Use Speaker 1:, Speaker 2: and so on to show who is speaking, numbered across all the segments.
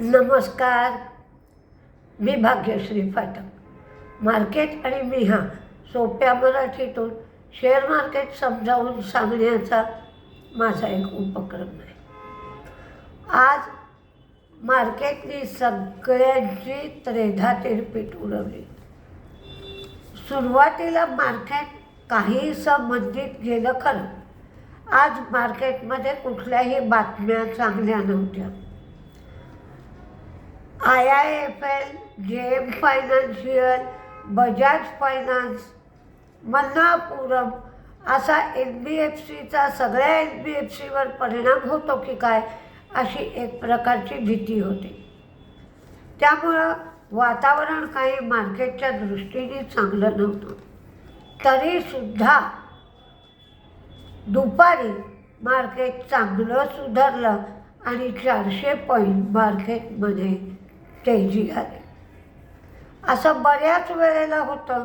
Speaker 1: नमस्कार. मी भाग्यश्री फाटक. मार्केट आणि मी हा सोप्या मराठीतून शेअर मार्केट समजावून सांगण्याचा माझा एक उपक्रम आहे. आज मार्केटनी सगळ्यांची त्रेधा पीठ उडवली. सुरुवातीला मार्केट काहीसं मंदीत गेलं खरं. आज मार्केटमध्ये कुठल्याही बातम्या चांगल्या नव्हत्या. I I F L J M financial Bajaj finance Manappuram असा एन बी एफ सीचा सगळ्या एन बी एफ सीवर परिणाम होतो की काय अशी एक प्रकारची भीती होती. त्यामुळं वातावरण काही मार्केटच्या दृष्टीने चांगलं नव्हतं. तरीसुद्धा दुपारी मार्केट चांगलं सुधारलं आणि चारशे पॉईंट मार्केटमध्ये तेजी आली असं बऱ्याच वेळेला होतं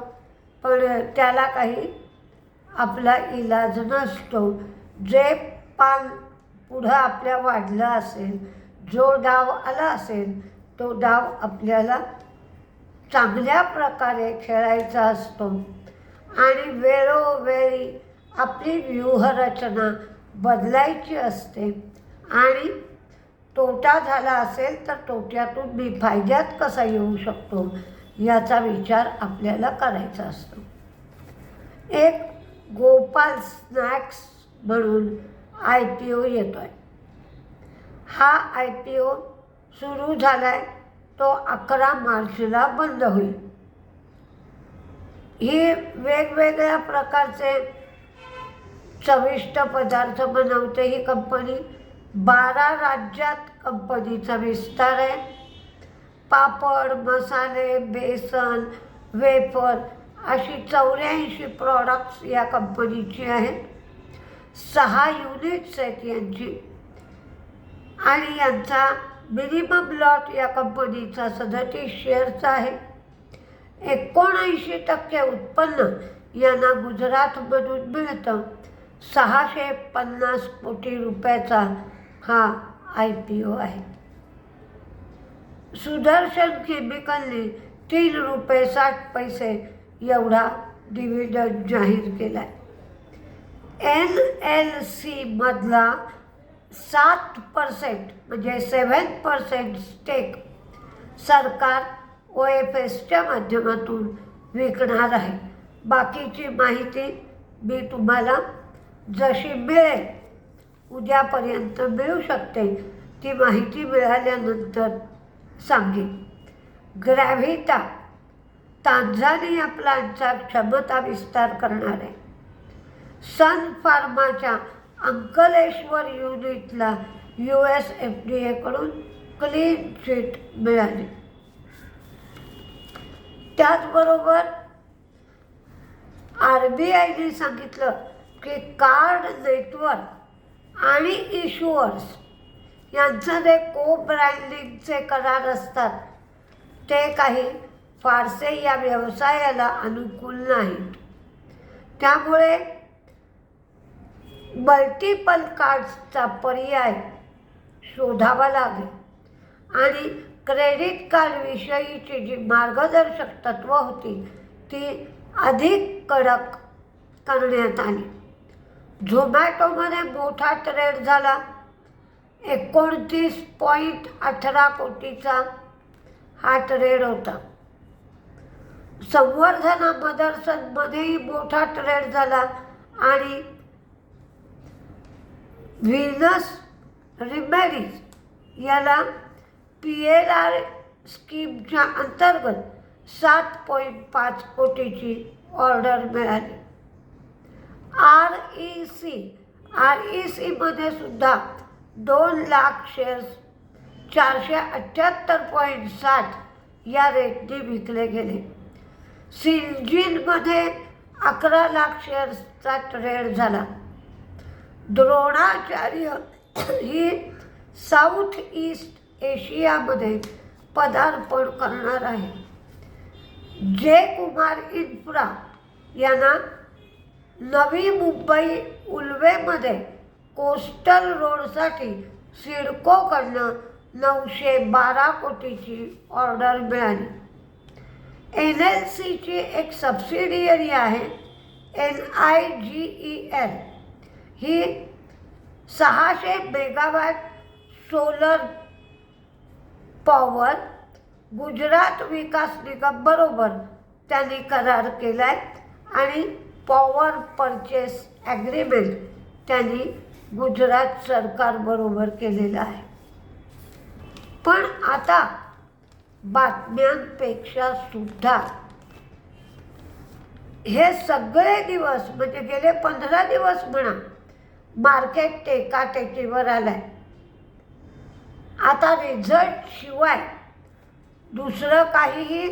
Speaker 1: पण त्याला काही आपला इलाज नसतो. जे पान पुढं आपल्या वाढलं असेल जो डाव आला असेल तो डाव आपल्याला चांगल्या प्रकारे खेळायचा असतो. आणि वेळोवेळी आपली व्यूहरचना बदलायची असते. आणि तोटा झाला असेल तर तोट्यातून मी फायद्यात कसा येऊ शकतो? याचा विचार आपल्याला करायचा असतो. एक गोपाल स्नॅक्स म्हणून आय पी ओ येतो आहे हा आय पी ओ सुरू झाला आहे तो अकरा मार्चला बंद होईल. ही वेगवेगळ्या प्रकारचे चविष्ट पदार्थ बनवते ही कंपनी. बारा राज्यात कंपनीचा विस्तार आहे. पापड मसाले बेसन वेफर अशी चौऱ्याऐंशी प्रॉडक्ट्स या कंपनीची आहेत. सहा युनिट्स आहेत यांची. आणि यांचा मिनिमम लॉट या कंपनीचा सदतीस शेअरचा आहे. एकोणऐंशी टक्के उत्पन्न यांना गुजरातमधून मिळतं. सहाशे पन्नास कोटी रुपयाचा हा आय पी ओ आहे. सुदर्शन केमिकलने तीन रुपये साठ पैसे एवढा डिव्हिडंड जाहीर केला आहे एल एल सीमधला सात पर्सेंट म्हणजे सेवन पर्सेंट स्टेक सरकार ओ एफ एसच्या माध्यमातून विकणार आहे. बाकीची माहिती मी तुम्हाला जशी मिळेल उद्यापर्यंत मिळू शकते ती माहिती मिळाल्यानंतर सांगेन. ग्रॅव्हिटा तांझानिया प्लांटचा क्षमता विस्तार करणार. आहे सन फार्माच्या अंकलेश्वर युनिटला यू एस एफ डी एकडून क्लीन चिट मिळाली. त्याचबरोबर आर बी आयने सांगितलं की कार्ड नेटवर्क आणि इश्युअर्स यांचं जे को ब्रँडिंगचे करार असतात. ते काही फारसे या व्यवसायाला अनुकूल नाहीत. त्यामुळे मल्टिपल कार्ड्सचा पर्याय शोधावा लागेल. आणि क्रेडिट कार्डविषयीची जी मार्गदर्शक तत्त्व होती ती अधिक कडक करण्यात आली. झोमॅटोमध्ये मोठा ट्रेड झाला. एकोणतीस पॉईंट अठरा कोटीचा हा ट्रेड होता. संवर्धना मदर्सनमध्येही मोठा ट्रेड झाला आणि व्हिनस रिमेरीज याला पी एल आर स्कीमच्या अंतर्गत सात पॉईंट पाच कोटीची ऑर्डर मिळाली. R E C R E सीमध्ये सुद्धा दोन लाख शेअर्स चारशे अठ्ठ्याहत्तर पॉईंट साठ या रेटने विकले गेले. सिंजिनमध्ये अकरा लाख शेअर्सचा ट्रेड झाला. द्रोणाचार्य ही साऊथ ईस्ट एशियामध्ये पदार्पण करणार आहे. जे कुमार इन्फ्रा यांना नवी मुंबई उल्वेमध्ये कोस्टल रोडसाठी सिडकोकडनं नऊशे बारा कोटीची ऑर्डर मिळाली. एन एल सीची एक सबसिडियरी आहे N I G E L. ही सहाशे megawatt solar power Gujarat Vikas Nigam बरोबर त्यांनी करार केला आहे आणि पॉवर परचेस ॲग्रीमेंट त्यांनी गुजरात सरकारबरोबर केलेलं आहे. पण आता बातम्यांपेक्षा सुद्धा हे सगळे दिवस म्हणजे गेले पंधरा दिवस म्हणा मार्केट टेकाटेकीवर आलाय. आता रिझल्ट शिवाय दुसरं काहीही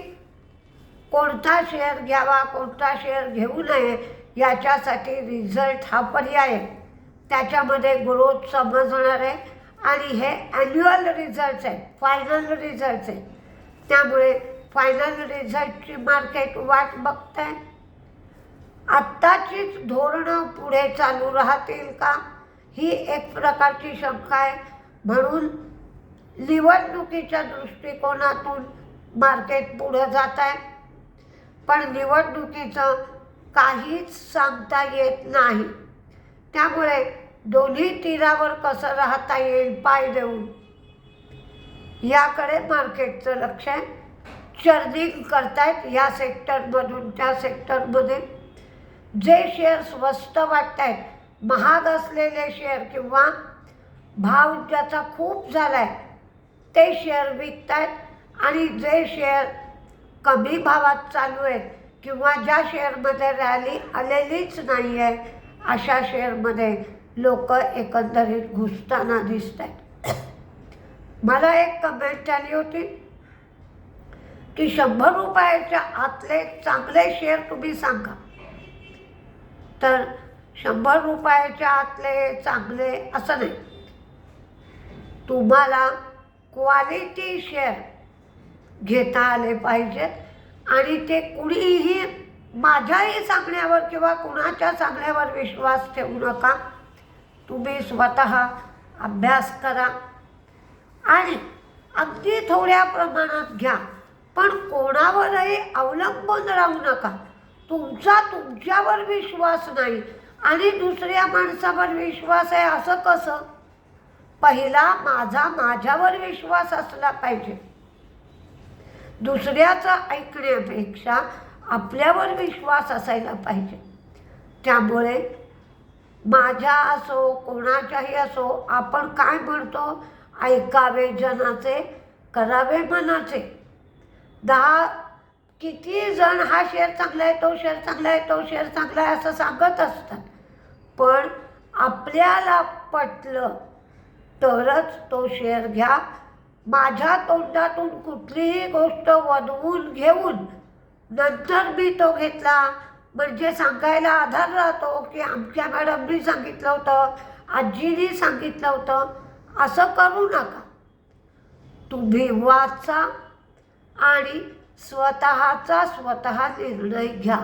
Speaker 1: कोणता शेअर घ्यावा कोणता शेअर घेऊ नये याच्यासाठी रिझल्ट हा पर्याय आहे. त्याच्यामध्ये ग्रोथ समजणार आहे आणि हे ॲन्युअल रिझल्ट्स आहेत फायनल रिझल्ट्स आहेत. त्यामुळे फायनल रिझल्टची मार्केट वाट बघत आहे आत्ताचीच धोरणं पुढे चालू राहतील का? ही एक प्रकारची शंका आहे. म्हणून निवडणुकीच्या दृष्टिकोनातून मार्केट पुढं जात आहे. पण निवडणुकीचं काहीच सांगता येत नाही. त्यामुळे दोन्ही तीरावर कसं राहता येईल पाय देऊन? याकडे मार्केटचं लक्ष आहे. चर्निंग करतायत या सेक्टरमधून त्या सेक्टरमध्ये. जे शेअर स्वस्त वाटत आहेत महाग असलेले शेअर किंवा भाव ज्याचा खूप झाला आहे ते शेअर विकत आहेत आणि जे शेअर कमी भावात चालू आहेत किंवा ज्या शेअरमध्ये रॅली आलेलीच नाही आहे अशा शेअरमध्ये लोक एकंदरीत घुसताना दिसत आहेत मला एक कमेंट आली होती की शंभर रुपयाच्या आतले चांगले शेअर तुम्ही सांगा. तर शंभर रुपयाच्या आतले चांगले असं नाही. तुम्हाला क्वालिटी शेअर घेता आले पाहिजेत आणि ते कुणीही माझ्याही सांगण्यावर किंवा कुणाच्या सांगण्यावर विश्वास ठेवू नका. तुम्ही स्वतः अभ्यास करा. आणि अगदी थोड्या प्रमाणात घ्या. पण कोणावरही अवलंबून राहू नका. तुमचा तुमच्यावर विश्वास नाही. आणि दुसऱ्या माणसावर विश्वास आहे असं कसं? पहिला माझा माझ्यावर विश्वास असला पाहिजे. दुसऱ्याचं ऐकण्यापेक्षा आपल्यावर विश्वास असायला पाहिजे. त्यामुळे माझ्या असो कोणाच्याही असो आपण काय म्हणतो? ऐकावे जनाचे करावे मनाचे. दहा किती जण हा शेअर चांगला आहे तो शेअर चांगला आहे तो शेअर चांगला आहे असं सांगत असतात. पण आपल्याला पटलं तरच तो शेअर घ्या माझ्या तोंडातून कुठलीही गोष्ट वदवून घेऊन नंतर मी तो घेतला. म्हणजे सांगायला आधार राहतो की आमच्या मॅडमनी सांगितलं होतं आजीनी सांगितलं होतं. असं करू नका. तुम्ही वाचा आणि स्वतःचा स्वतः निर्णय घ्या.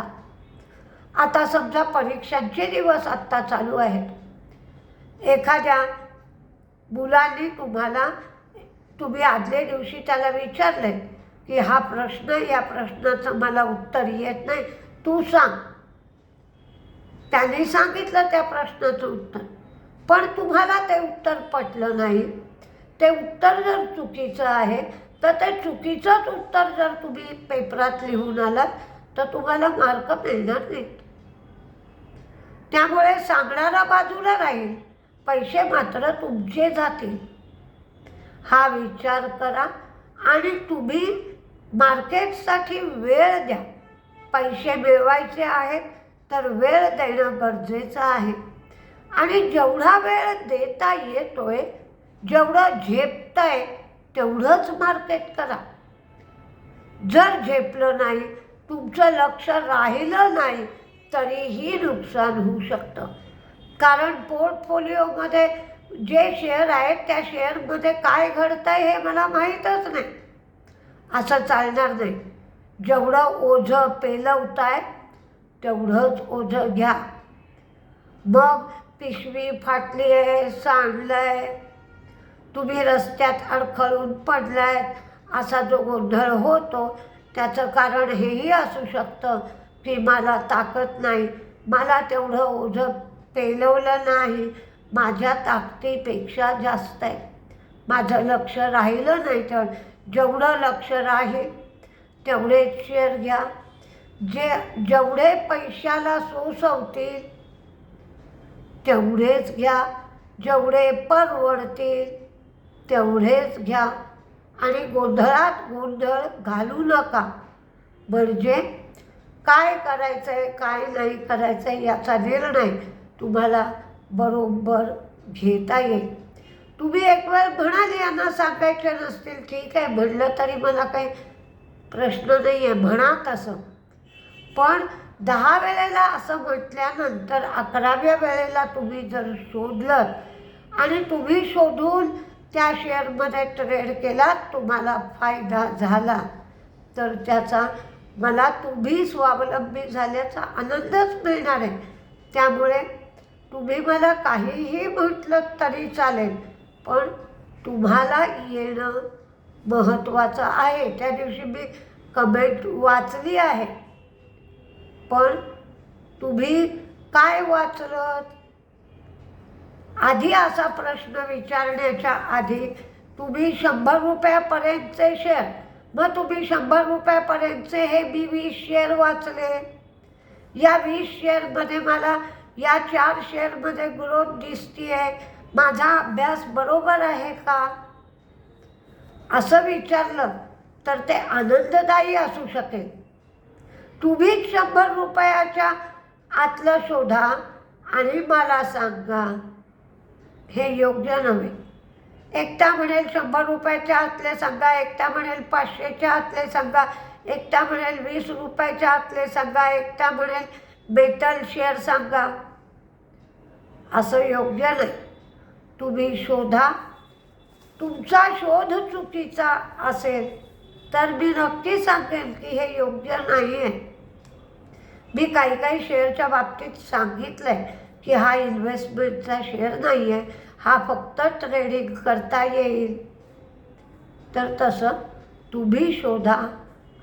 Speaker 1: आता समजा परीक्षांचे दिवस आत्ता चालू आहेत. एखाद्या मुलांनी तुम्हाला तुम्ही आदल्या दिवशी त्याला विचारले की हा प्रश्न या प्रश्नाचं मला उत्तर येत नाही तू सांग. त्याने सांगितलं त्या प्रश्नाचं उत्तर. पण तुम्हाला ते उत्तर पटलं नाही. ते उत्तर जर चुकीचं आहे तर ते चुकीचंच उत्तर जर तुम्ही पेपरात लिहून आलात तर तुम्हाला मार्क मिळणार नाहीत. त्यामुळे सांगणारा बाजूला राहील. पैसे मात्र तुमचे जातील. हा विचार करा आणि तुम्ही मार्केटसाठी वेळ द्या. पैसे मिळवायचे आहेत तर वेळ देणं गरजेचं आहे. आणि जेवढा वेळ देता येतोय जेवढं झेपतंय तेवढंच मार्केट करा. जर झेपलं नाही तुमचं लक्ष राहिलं नाही तरीही नुकसान होऊ शकतं. कारण पोर्टफोलिओमध्ये जे शेअर आहेत त्या शेअरमध्ये काय घडतं आहे हे मला माहीतच नाही. असं चालणार नाही. जेवढं ओझं पेलवताय तेवढंच ओझं घ्या. मग पिशवी फाटली आहे सांडलं आहे तुम्ही रस्त्यात अडखळून पडलाय असा जो गोंधळ होतो त्याचं कारण हेही असू शकतं की मला ताकद नाही. मला तेवढं ओझं पेलवलं नाही. माझ्या ताकदीपेक्षा जास्त आहे. माझं लक्ष राहिलं नाही तर जेवढं लक्ष राहील तेवढेच शेअर घ्या. जे जेवढे पैशाला सोसवतील तेवढेच घ्या. जेवढे परवडतील तेवढेच घ्या. आणि गोंधळात गोंधळ घालू नका. म्हणजे काय करायचं आहे काय नाही करायचं आहे याचा निर्णय तुम्हाला बरोबर घेता येईल. तुम्ही एक वेळ म्हणाल यांना सांगायचं नसतील. ठीक आहे म्हणलं तरी मला काही प्रश्न नाही आहे म्हणा तसं. पण दहा वेळेला असं म्हटल्यानंतर अकराव्या वेळेला तुम्ही जर शोधलं आणि तुम्ही शोधून त्या शेअरमध्ये ट्रेड केलात तुम्हाला फायदा झाला तर त्याचा मला तुम्ही स्वावलंबी झाल्याचा आनंदच मिळणार आहे. त्यामुळे तुम्ही मला काहीही म्हटलं तरी चालेल पण तुम्हाला येणं महत्त्वाचं आहे. त्या दिवशी मी कमेंट वाचली आहे. पण तुम्ही काय वाचलं आधी असा प्रश्न विचारण्याच्या आधी तुम्ही शंभर रुपयापर्यंतचे शेअर मग तुम्ही शंभर रुपयापर्यंतचे हे मी वीस शेअर वाचले. या वीस शेअरमध्ये मला या चार शेअरमध्ये ग्रोथ दिसती आहे माझा अभ्यास बरोबर आहे का? असं विचारलं तर ते आनंददायी असू शकेल. तुम्हीच शंभर रुपयाच्या आतलं शोधा आणि मला सांगा. हे योग्य नव्हे. एकटा म्हणेल शंभर रुपयाच्या आतले सांगा एकटा म्हणेल पाचशेच्या आतले सांगा एकटा म्हणेल वीस रुपयाच्या आतले सांगा एकटा म्हणेल बेतल शेअर सांगा. असं योग्य नाही. तुम्ही शोधा. तुमचा शोध चुकीचा असेल तर मी नक्की सांगेन की हे योग्य नाही आहे मी काही काही शेअरच्या बाबतीत सांगितलं आहे की हा इन्व्हेस्टमेंटचा शेअर नाही आहे हा फक्त ट्रेडिंग करता येईल. तर तसं तुम्ही शोधा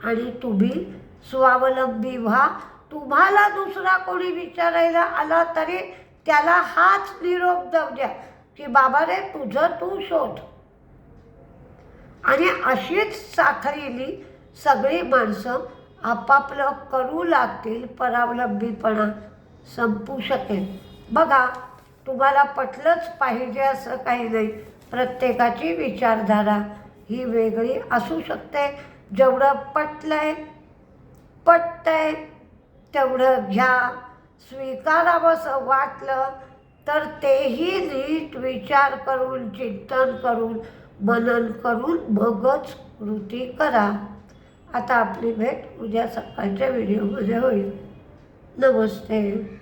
Speaker 1: आणि तुम्ही स्वावलंबी व्हा. तुम्हाला दुसरा कोणी विचारायला आला तरी त्याला हाच निरोप जाऊ द्या की बाबा रे तुझं तू शोध. आणि अशीच साखरेली सगळी माणसं आपापलं करू लागतील परावलंबीपणा संपू शकेल. बघा तुम्हाला पटलंच पाहिजे असं काही नाही. प्रत्येकाची विचारधारा ही वेगळी असू शकते. जेवढं पटलं आहे पटतं आहे तेवढं घ्या. स्वीकारावंसं वाटलं तर तेही नीट विचार करून चिंतन करून मनन करून मगच कृती करा. आता आपली भेट उद्या सकाळच्या व्हिडिओमध्ये होईल. नमस्ते.